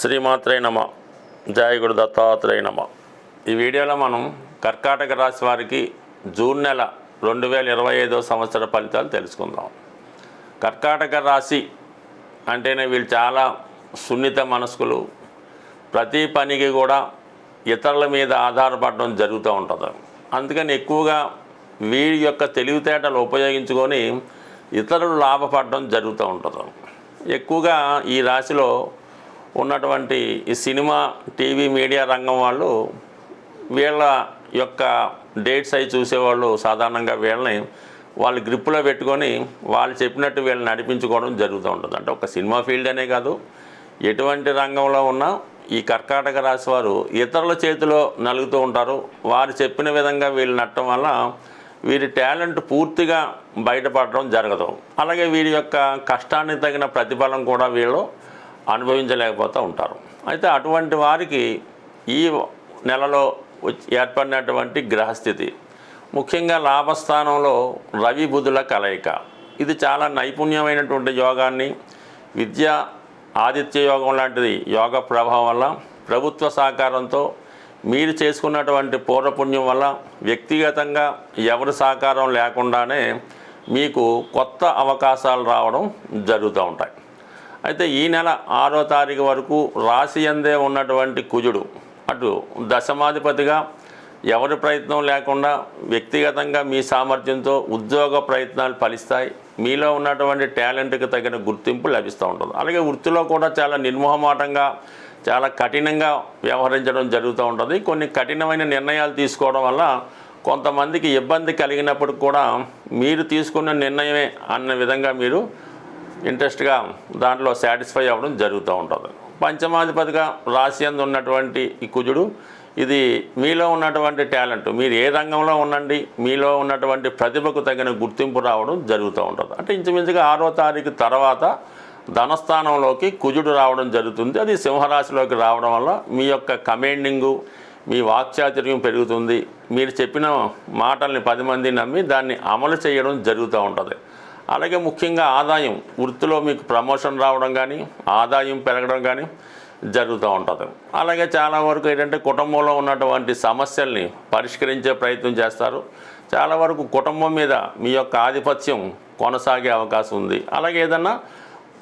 శ్రీమాత్రే నమ. జయ దత్తాత్రేయ నమ. ఈ వీడియోలో మనం కర్కాటక రాశి వారికి జూన్ నెల రెండు వేల ఇరవై ఐదో సంవత్సర ఫలితాలు తెలుసుకుందాం. కర్కాటక రాశి అంటేనే వీళ్ళు చాలా సున్నిత మనస్కులు. ప్రతి పనికి కూడా ఇతరుల మీద ఆధారపడడం జరుగుతూ ఉంటుంది. అందుకని ఎక్కువగా వీరి యొక్క తెలివితేటలు ఉపయోగించుకొని ఇతరులు లాభపడడం జరుగుతూ ఉంటుంది. ఎక్కువగా ఈ రాశిలో ఉన్నటువంటి ఈ సినిమా టీవీ మీడియా రంగం వాళ్ళు వీళ్ళ యొక్క డేట్స్ అవి చూసేవాళ్ళు సాధారణంగా వీళ్ళని వాళ్ళు గ్రిప్పులో పెట్టుకొని వాళ్ళు చెప్పినట్టు వీళ్ళని నడిపించుకోవడం జరుగుతూ ఉంటుంది. అంటే ఒక సినిమా ఫీల్డ్ అనే కాదు. ఎటువంటి రంగంలో ఉన్నా ఈ కర్కాటక రాశి వారు ఇతరుల చేతిలో నలుగుతూ ఉంటారు. వారు చెప్పిన విధంగా వీళ్ళు నట్టడం వల్ల వీరి టాలెంట్ పూర్తిగా బయటపడడం జరగదు. అలాగే వీరి యొక్క కష్టానికి తగిన ప్రతిఫలం కూడా వీళ్ళు అనుభవించలేకపోతూ ఉంటారు. అయితే అటువంటి వారికి ఈ నెలలో ఏర్పడినటువంటి గ్రహస్థితి ముఖ్యంగా లాభస్థానంలో రవి బుధుల కలయిక. ఇది చాలా నైపుణ్యమైనటువంటి యోగాన్ని విద్య ఆదిత్య యోగం లాంటిది యోగ ప్రభావం వల్ల ప్రభుత్వ సహకారంతో మీరు చేసుకున్నటువంటి పూర్వపుణ్యం వల్ల వ్యక్తిగతంగా ఎవరి సహకారం లేకుండానే మీకు కొత్త అవకాశాలు రావడం జరుగుతూ ఉంటాయి. అయితే ఈ నెల ఆరో తారీఖు వరకు రాశి అందే ఉన్నటువంటి కుజుడు. అటు దశమాధిపతిగా ఎవరి ప్రయత్నం లేకుండా వ్యక్తిగతంగా మీ సామర్థ్యంతో ఉద్యోగ ప్రయత్నాలు ఫలిస్తాయి. మీలో ఉన్నటువంటి టాలెంట్కి తగిన గుర్తింపు లభిస్తూ ఉంటుంది. అలాగే వృత్తిలో కూడా చాలా నిర్మోహమాటంగా చాలా కఠినంగా వ్యవహరించడం జరుగుతూ ఉంటుంది. కొన్ని కఠినమైన నిర్ణయాలు తీసుకోవడం వల్ల కొంతమందికి ఇబ్బంది కలిగినప్పుడు కూడా మీరు తీసుకున్న నిర్ణయమే అన్న విధంగా మీరు ఇంట్రెస్ట్గా దాంట్లో సాటిస్ఫై అవ్వడం జరుగుతూ ఉంటుంది. పంచమాధిపతిగా రాశి అందు ఉన్నటువంటి ఈ కుజుడు ఇది మీలో ఉన్నటువంటి టాలెంట్. మీరు ఏ రంగంలో ఉండండి మీలో ఉన్నటువంటి ప్రతిభకు తగిన గుర్తింపు రావడం జరుగుతూ ఉంటుంది. అంటే ఇంచుమించుగా ఆరో తారీఖు తర్వాత ధనస్థానంలోకి కుజుడు రావడం జరుగుతుంది. అది సింహరాశిలోకి రావడం వల్ల మీ యొక్క కమాండింగు మీ వాక్చాతుర్యం పెరుగుతుంది. మీరు చెప్పిన మాటల్ని పది మంది నమ్మి దాన్ని అమలు చేయడం జరుగుతూ ఉంటుంది. అలాగే ముఖ్యంగా ఆదాయం. వృత్తిలో మీకు ప్రమోషన్ రావడం కానీ ఆదాయం పెరగడం కానీ జరుగుతూ ఉంటుంది. అలాగే చాలా వరకు ఏంటంటే కుటుంబంలో ఉన్నటువంటి సమస్యల్ని పరిష్కరించే ప్రయత్నం చేస్తారు. చాలా వరకు కుటుంబం మీద మీ యొక్క ఆధిపత్యం కొనసాగే అవకాశం ఉంది. అలాగే ఏదన్నా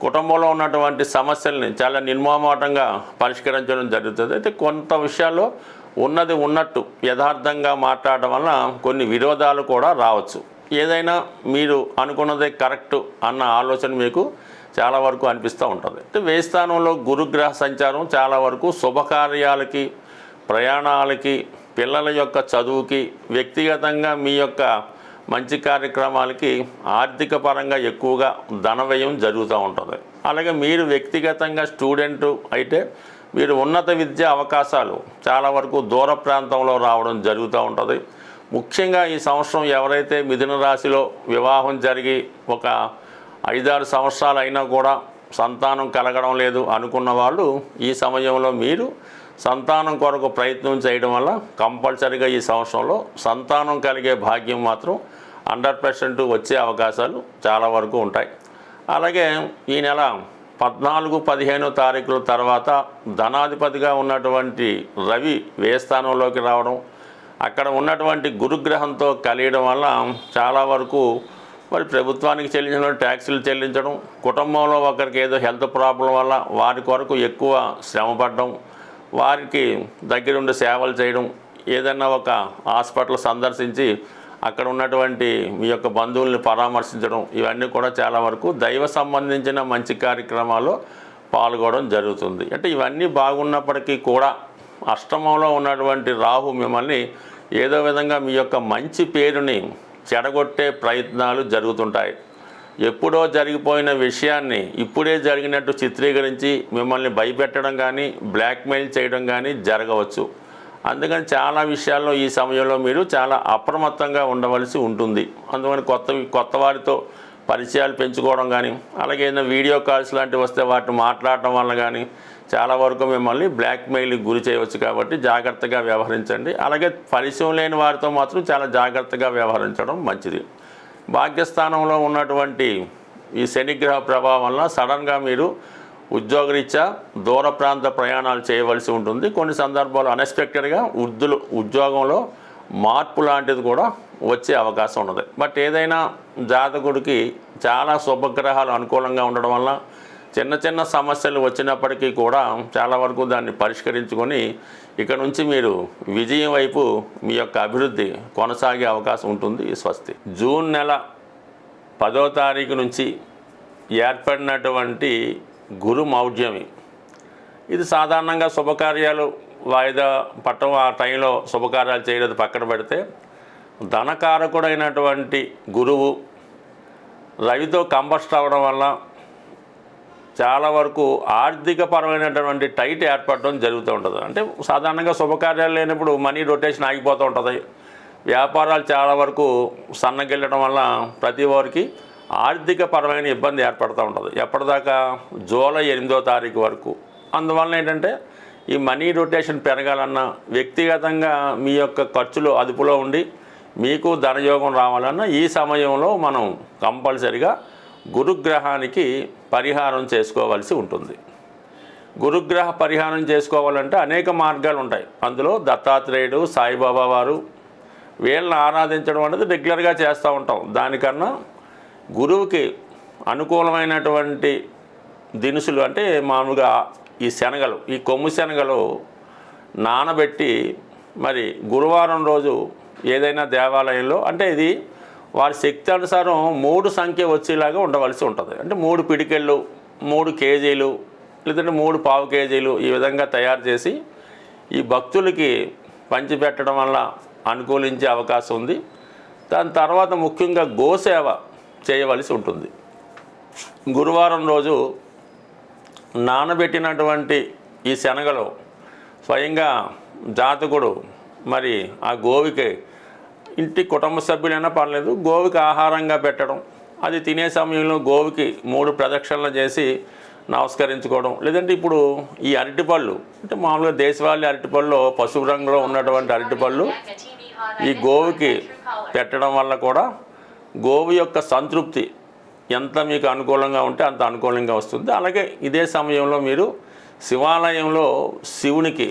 కుటుంబంలో ఉన్నటువంటి సమస్యల్ని చాలా నిర్మోహమాటంగా పరిష్కరించడం జరుగుతుంది. అయితే కొంత విషయాల్లో ఉన్నది ఉన్నట్టు యథార్థంగా మాట్లాడడం వల్ల కొన్ని విరోధాలు కూడా రావచ్చు. ఏదైనా మీరు అనుకున్నదే కరెక్ట్ అన్న ఆలోచన మీకు చాలా వరకు అనిపిస్తూ ఉంటుంది. అంటే వేయి స్థానంలో గురుగ్రహ సంచారం చాలా వరకు శుభకార్యాలకి ప్రయాణాలకి పిల్లల యొక్క చదువుకి వ్యక్తిగతంగా మీ యొక్క మంచి కార్యక్రమాలకి ఆర్థిక పరంగా ఎక్కువగా ధన వ్యయం జరుగుతూ ఉంటుంది. అలాగే మీరు వ్యక్తిగతంగా స్టూడెంట్ అయితే మీరు ఉన్నత విద్య అవకాశాలు చాలా వరకు దూర ప్రాంతంలో రావడం జరుగుతూ ఉంటుంది. ముఖ్యంగా ఈ సంవత్సరం ఎవరైతే మిథున రాశిలో వివాహం జరిగి ఒక ఐదారు సంవత్సరాలు అయినా కూడా సంతానం కలగడం లేదు అనుకున్న వాళ్ళు ఈ సమయంలో మీరు సంతానం కొరకు ప్రయత్నం చేయడం వల్ల కంపల్సరీగా ఈ సంవత్సరంలో సంతానం కలిగే భాగ్యం మాత్రం హండ్రెడ్ పర్సెంట్ వచ్చే అవకాశాలు చాలా వరకు ఉంటాయి. అలాగే ఈ నెల పద్నాలుగు పదిహేను తారీఖుల తర్వాత ధనాధిపతిగా ఉన్నటువంటి రవి వేస్థానంలోకి రావడం అక్కడ ఉన్నటువంటి గురుగ్రహంతో కలియడం వల్ల చాలా వరకు మరి ప్రభుత్వానికి చెల్లించిన ట్యాక్సులు చెల్లించడం కుటుంబంలో ఒకరికి ఏదో హెల్త్ ప్రాబ్లం వల్ల వారి కొరకు ఎక్కువ శ్రమపడడం వారికి దగ్గరుండి సేవలు చేయడం ఏదైనా ఒక హాస్పిటల్ సందర్శించి అక్కడ ఉన్నటువంటి మీ యొక్క బంధువుల్ని పరామర్శించడం ఇవన్నీ కూడా చాలా వరకు దైవ సంబంధించిన మంచి కార్యక్రమాల్లో పాల్గొనడం జరుగుతుంది. అంటే ఇవన్నీ బాగున్నప్పటికీ కూడా అష్టమంలో ఉన్నటువంటి రాహు మిమ్మల్ని ఏదో విధంగా మీ యొక్క మంచి పేరుని చెడగొట్టే ప్రయత్నాలు జరుగుతుంటాయి. ఎప్పుడో జరిగిపోయిన విషయాన్ని ఇప్పుడే జరిగినట్టు చిత్రీకరించి మిమ్మల్ని భయపెట్టడం కానీ బ్లాక్మెయిల్ చేయడం కానీ జరగవచ్చు. అందుకని చాలా విషయాల్లో ఈ సమయంలో మీరు చాలా అప్రమత్తంగా ఉండవలసి ఉంటుంది. అందుకని కొత్త కొత్త వారితో పరిచయాలు పెంచుకోవడం కానీ అలాగే ఏదైనా వీడియో కాల్స్ లాంటివి వస్తే వాటిని మాట్లాడటం వల్ల కానీ చాలా వరకు మిమ్మల్ని బ్లాక్మెయిల్కి గురి చేయవచ్చు కాబట్టి జాగ్రత్తగా వ్యవహరించండి. అలాగే పరిచయం లేని వారితో మాత్రం చాలా జాగ్రత్తగా వ్యవహరించడం మంచిది. భాగ్యస్థానంలో ఉన్నటువంటి ఈ శనిగ్రహ ప్రభావం వల్ల సడన్గా మీరు ఉద్యోగరీత్యా దూర ప్రాంత ప్రయాణాలు చేయవలసి ఉంటుంది. కొన్ని సందర్భాల్లో అన్ఎక్స్పెక్టెడ్గా వృద్ధులు ఉద్యోగంలో మార్పు లాంటిది కూడా వచ్చే అవకాశం ఉన్నది. బట్ ఏదైనా జాతకుడికి చాలా శుభగ్రహాలు అనుకూలంగా ఉండడం వల్ల చిన్న చిన్న సమస్యలు వచ్చినప్పటికీ కూడా చాలా వరకు దాన్ని పరిష్కరించుకొని ఇక నుంచి మీరు విజయం వైపు మీ యొక్క అభివృద్ధి కొనసాగే అవకాశం ఉంటుంది. స్వస్తి. జూన్ నెల పదో తారీఖు నుంచి ఏర్పడినటువంటి గురు మౌఢ్యమి ఇది సాధారణంగా శుభకార్యాలు వాయిదా పట్టం ఆ టైంలో శుభకార్యాలు చేయలేదు పక్కన పెడితే. ధనకారకుడైనటువంటి గురువు రవితో కంబస్ట్ అవ్వడం వల్ల చాలా వరకు ఆర్థికపరమైనటువంటి టైట్ ఏర్పడడం జరుగుతూ ఉంటుంది. అంటే సాధారణంగా శుభకార్యాలు లేనప్పుడు మనీ రొటేషన్ ఆగిపోతూ ఉంటుంది. వ్యాపారాలు చాలా వరకు సన్నగిల్లడం వల్ల ప్రతి వారికి ఆర్థిక పరమైన ఇబ్బంది ఏర్పడుతూ ఉంటుంది. ఎప్పటిదాకా జూలై ఎనిమిదో తారీఖు వరకు. అందువలన ఏంటంటే ఈ మనీ రొటేషన్ పెరగాలన్నా వ్యక్తిగతంగా మీ యొక్క ఖర్చులు అదుపులో ఉండి మీకు ధనయోగం రావాలన్నా ఈ సమయంలో మనం కంపల్సరిగా గురుగ్రహానికి పరిహారం చేసుకోవాల్సి ఉంటుంది. గురుగ్రహ పరిహారం చేసుకోవాలంటే అనేక మార్గాలు ఉంటాయి అందులో దత్తాత్రేయుడు సాయిబాబా వారు వీళ్ళని ఆరాధించడం అనేది రెగ్యులర్గా చేస్తూ ఉంటాం. దానికన్నా గురువుకి అనుకూలమైనటువంటి దినుసులు అంటే మామూలుగా ఈ శనగలు ఈ కొమ్ము శనగలు నానబెట్టి మరి గురువారం రోజు ఏదైనా దేవాలయంలో అంటే ఇది వారి శక్తి అనుసారం మూడు సంఖ్య వచ్చేలాగా ఉండవలసి ఉంటుంది. అంటే మూడు పిడికెళ్ళు మూడు కేజీలు లేదంటే మూడు పావు కేజీలు ఈ విధంగా తయారు చేసి ఈ భక్తులకి పంచిపెట్టడం వల్ల అనుకూలించే అవకాశం ఉంది. దాని తర్వాత ముఖ్యంగా గోసేవ చేయవలసి ఉంటుంది. గురువారం రోజు నానబెట్టినటువంటి ఈ శనగలు స్వయంగా జాతకుడు మరి ఆ గోవికి ఇంటి కుటుంబ సభ్యులైనా పర్లేదు గోవుకి ఆహారంగా పెట్టడం అది తినే సమయంలో గోవికి మూడు ప్రదక్షిణలు చేసి నమస్కరించుకోవడం. లేదంటే ఇప్పుడు ఈ అరటిపళ్ళు అంటే మామూలుగా దేశవాళీ అరటిపళ్ళు పసుపు రంగులో ఉన్నటువంటి అరటిపళ్ళు ఈ గోవుకి పెట్టడం వల్ల కూడా గోవు యొక్క సంతృప్తి ఎంత మీకు అనుకూలంగా ఉంటే అంత అనుకూలంగా వస్తుంది. అలాగే ఇదే సమయంలో మీరు శివాలయంలో శివునికి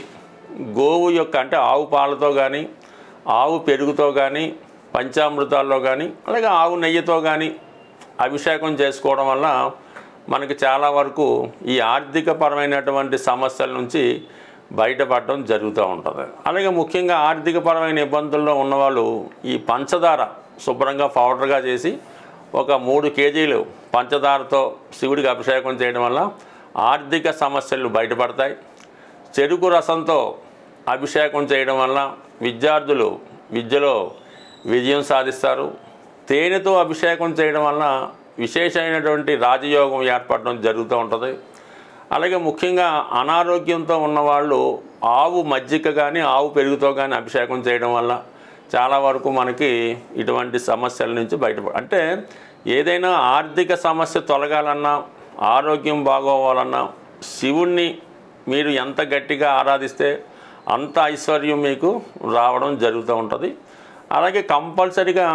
గోవు యొక్క అంటే ఆవు పాలతో కానీ ఆవు పెరుగుతో కానీ పంచామృతాల్లో కానీ అలాగే ఆవు నెయ్యితో కానీ అభిషేకం చేసుకోవడం వల్ల మనకి చాలా వరకు ఈ ఆర్థిక పరమైనటువంటి సమస్యల నుంచి బయటపడడం జరుగుతూ ఉంటుంది. అలాగే ముఖ్యంగా ఆర్థికపరమైన ఇబ్బందుల్లో ఉన్నవాళ్ళు ఈ పంచదార శుభ్రంగా పౌడర్గా చేసి ఒక మూడు కేజీలు పంచదారతో శివుడికి అభిషేకం చేయడం వల్ల ఆర్థిక సమస్యలు బయటపడతాయి. చెరుకు రసంతో అభిషేకం చేయడం వల్ల విద్యార్థులు విద్యలో విజయం సాధిస్తారు. తేనెతో అభిషేకం చేయడం వలన విశేషమైనటువంటి రాజయోగం ఏర్పడడం జరుగుతూ ఉంటుంది. అలాగే ముఖ్యంగా అనారోగ్యంతో ఉన్నవాళ్ళు ఆవు మజ్జిగ కానీ ఆవు పెరుగుతో కానీ అభిషేకం చేయడం వల్ల చాలా వరకు మనకి ఇటువంటి సమస్యల నుంచి బయటపడ అంటే ఏదైనా ఆర్థిక సమస్య తొలగాలన్నా ఆరోగ్యం బాగోవాలన్నా శివుణ్ణి మీరు ఎంత గట్టిగా ఆరాధిస్తే అంత ఐశ్వర్యం మీకు రావడం జరుగుతూ ఉంటుంది. అలాగే కంపల్సరిగా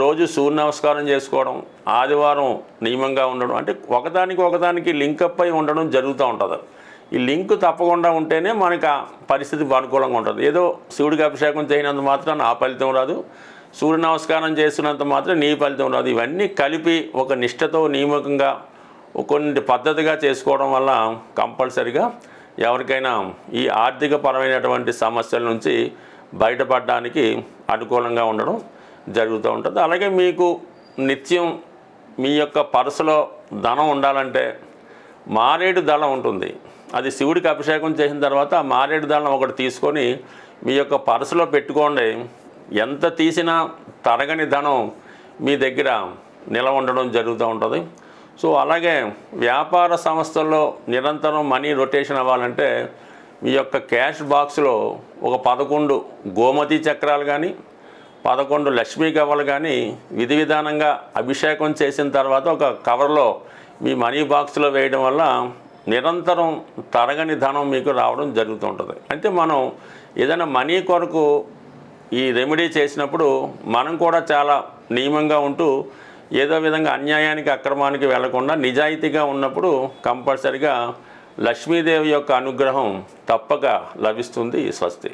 రోజు సూర్య నమస్కారం చేసుకోవడం ఆదివారం నియమంగా ఉండడం అంటే ఒకదానికి ఒకదానికి లింకప్ అయి ఉండడం జరుగుతూ ఉంటుంది. ఈ లింక్ తప్పకుండా ఉంటేనే మనకు ఆ పరిస్థితి అనుకూలంగా ఉంటుంది. ఏదో శివుడికి అభిషేకం చేయనంత మాత్రం ఆ ఫలితం రాదు. సూర్య నమస్కారం చేస్తున్నంత మాత్రం నీ ఫలితం రాదు. ఇవన్నీ కలిపి ఒక నిష్టతో నియమకంగా కొన్ని పద్ధతిగా చేసుకోవడం వల్ల కంపల్సరిగా ఎవరికైనా ఈ ఆర్థిక పరమైనటువంటి సమస్యల నుంచి బయటపడడానికి అనుకూలంగా ఉండడం జరుగుతూ ఉంటుంది. అలాగే మీకు నిత్యం మీ యొక్క పర్సులో ధనం ఉండాలంటే మారేడు దళం ఉంటుంది. అది శివుడికి అభిషేకం చేసిన తర్వాత ఆ మారేడు దళం ఒకటి తీసుకొని మీ యొక్క పర్సులో పెట్టుకోండి. ఎంత తీసినా తరగని ధనం మీ దగ్గర నిల ఉండడం జరుగుతూ ఉంటుంది. సో అలాగే వ్యాపార సంస్థల్లో నిరంతరం మనీ రొటేషన్ అవ్వాలంటే మీ యొక్క క్యాష్ బాక్స్లో ఒక పదకొండు గోమతి చక్రాలు కానీ పదకొండు లక్ష్మీ కవ్వలు కానీ విధి విధానంగా అభిషేకం చేసిన తర్వాత ఒక కవర్లో మీ మనీ బాక్స్లో వేయడం వల్ల నిరంతరం తరగని ధనం మీకు రావడం జరుగుతూ ఉంటుంది. అంటే మనం ఏదైనా మనీ కొరకు ఈ రెమెడీ చేసినప్పుడు మనం కూడా చాలా నియమంగా ఉంటూ ఏదో విధంగా అన్యాయానికి అక్రమానికి వెళ్ళకుండా నిజాయితీగా ఉన్నప్పుడు కంపల్సరిగా లక్ష్మీదేవి యొక్క అనుగ్రహం తప్పక లభిస్తుంది స్వస్తి.